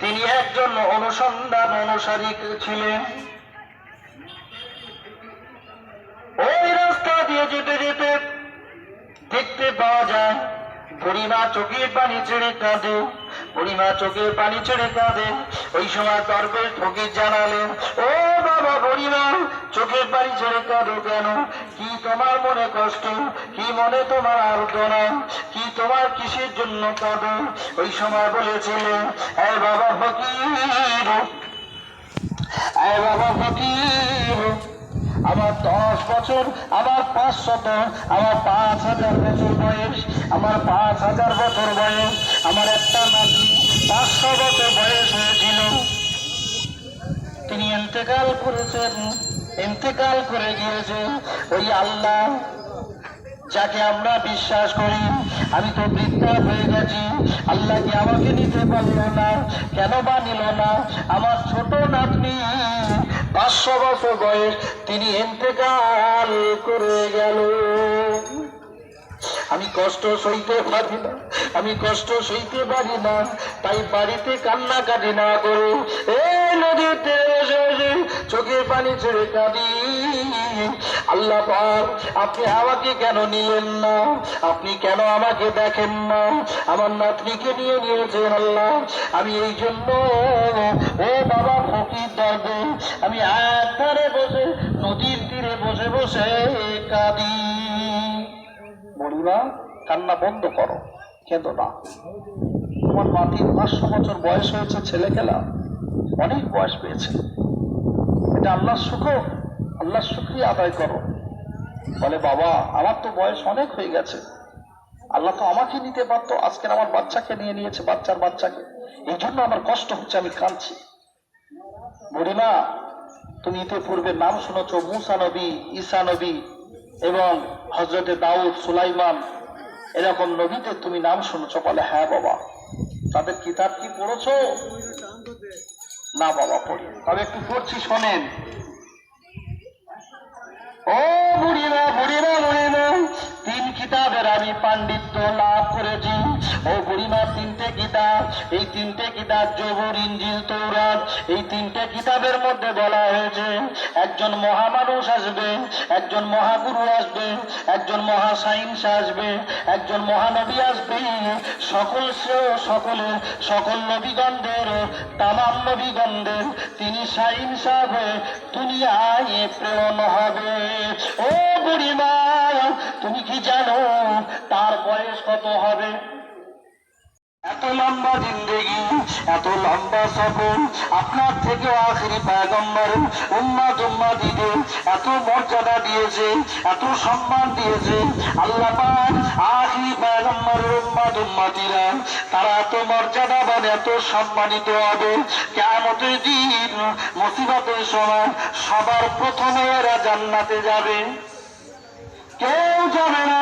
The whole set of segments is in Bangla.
তিনি একজন অনুসন্ধান অনুসারী ছিলেন। ওই রাস্তা দিয়ে যেতে যেতে দেখতে পাওয়া যায়, বুড়িমা চোখের পানি ছেড়ে কাঁদে। বুড়িমা চোখের পানি ছেড়ে কাঁদে। ওই সময় দরবেশ ফকির জানালেন ও বাবা বুড়িমা চোখের পানি ছেড়ে কাঁদো কেন? কি তোমার মনে কষ্ট? কি মনে তোমার আর্দনা কি তোমার কিসের জন্য কাঁদো? ওই সময় বলেছিলেন এ বাবা ফকির, এ বাবা ফকির, আমার দশ বছর, আমার পাঁচশত আমার পাঁচ হাজার বছর বয়স, আমার পাঁচ হাজার বছর বয়স, আমার একটা নাতি পাঁচশো বছর বয়স হয়েছিল তিনি ইন্তেকাল করেছেন, ইন্তেকাল করে গিয়েছেন। ওই আল্লাহ যাকে আমরা বিশ্বাস করি, আমি তো বৃদ্ধা হয়ে গেছি। আল্লাহ কি আমাকে নিতে পারল না? কেন বা নিল না? আমার ছোট নাতনি, পাঁচশো বছর বয়স, তিনি ইন্তেকাল করে গেল। আমি কষ্ট সইতে পারি না, আমি কষ্ট সইতে পারি না, তাই বাড়িতে কান্নাকাটি না করে। এই নদীতে বসে চোখের পানি ছেড়ে কাঁদি। আল্লাহ আপনি আমাকে কেন নিলেন না? আপনি কেন আমাকে দেখেন না? আমার নাতনিকে নিয়ে নিয়েছেন আল্লাহ, আমি এই জন্য, ও বাবা ফকির দরবে আমি এক বসে, নদীর তীরে বসে বসে কাঁদি। বুড়িমা কান্না বন্ধ করো, কেঁদো না। তোমার মাটির পাঁচশো বছর বয়স হয়েছে ছেলে খেলা অনেক বয়স পেয়েছে। এটা আল্লাহর সুখ আল্লাহর শুক্রিয়া আদায় করো। বলে, বাবা, আমার তো বয়স অনেক হয়ে গেছে। আল্লাহ তো আমাকে নিতে পারতো, আজকের আমার বাচ্চাকে নিয়ে নিয়েছে, বাচ্চার বাচ্চাকে। এই জন্য আমার কষ্ট হচ্ছে, আমি কাঁদছি। বুড়িমা, তুমি ইতে পূর্বে নাম শুনেছ, মুসা নবী, ঈসা নবী এবং হজরতে দাউদ, সুলাইমান। এরকম নবীদের তুমি নাম শুনেছ। বলে হ্যাঁ বাবা, তাদের কিতাব কি পড়েছো? না বাবা পড়ি তবে একটু পড়ছি, শোনেন। ও বুড়িমা বুড়িমা বুড়িমা, তিন কিতাবের আমি পাণ্ডিত্য লাভ করেছি। ও বুড়িমা, তিনটে কিতাব। এই তিনটে কিতাব জবুর ইঞ্জিল তৌরাত। এই তিনটে কিতাবের মধ্যে বলা হয়েছে, একজন মহামানুষ আসবে, একজন মহাগুরু আসবে, একজন মহা সাইন্স আসবে, একজন মহানবী আসবে। সকল শ্রেয় সকলের, সকল নবীগণদের, তামাম নবীগণদের, তিনি সাইন্স হবে দুনিয়ায় প্রেরণ হবে। ও বুড়িমা, তুমি কি জানো তার বয়স কত হবে? এত লম্বা জিন্দেগি, এত লম্বা সফর, আপনার থেকে আখরি পায়গম্বর উম্মা জুম্মা দিতে এত মর্যাদা দিয়েছে, এত সম্মান দিয়েছে। আল্লাহ পাক আখরি পায়গম্বর উম্মা জুম্মাতিরা তারা এত মর্যাদাবান, এত সম্মানিত হবে। কেমতের দিন, মুসিবতের সময় সবার প্রথমে এরা জান্নাতে যাবে। কেউ যাবে না,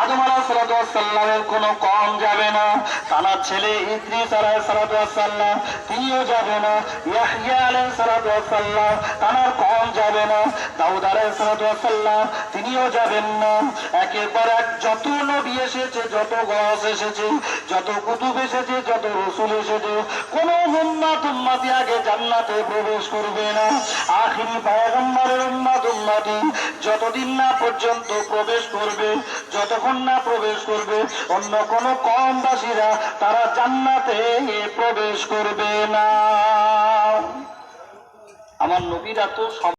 আদম আলাহাল্লামের কোনো কম যাবে না, তার ছেলে ইদ্রিস আলাহাল্লাম তিনিও যাবে না ইয়াহিয়া আলাইসালাম তার কম যাবে না, দাউদ আলাইসালাম তিনিও যাবেন না। একের এক, যত নবী এসেছে, যত গস এসেছে, যত কুতুব এসেছে, যত রসুল এসেছে, কোন উম্মাত উম্মাতি আগে জান্নাতে প্রবেশ করবে না। আখিরি পায়গম্বরের উম্মাত যতদিন না পর্যন্ত প্রবেশ করবে, যতক্ষণ না প্রবেশ করবে, অন্য কোন কমবাসীরা তারা জান্নাতে প্রবেশ করবে না। আমার নবীরা তো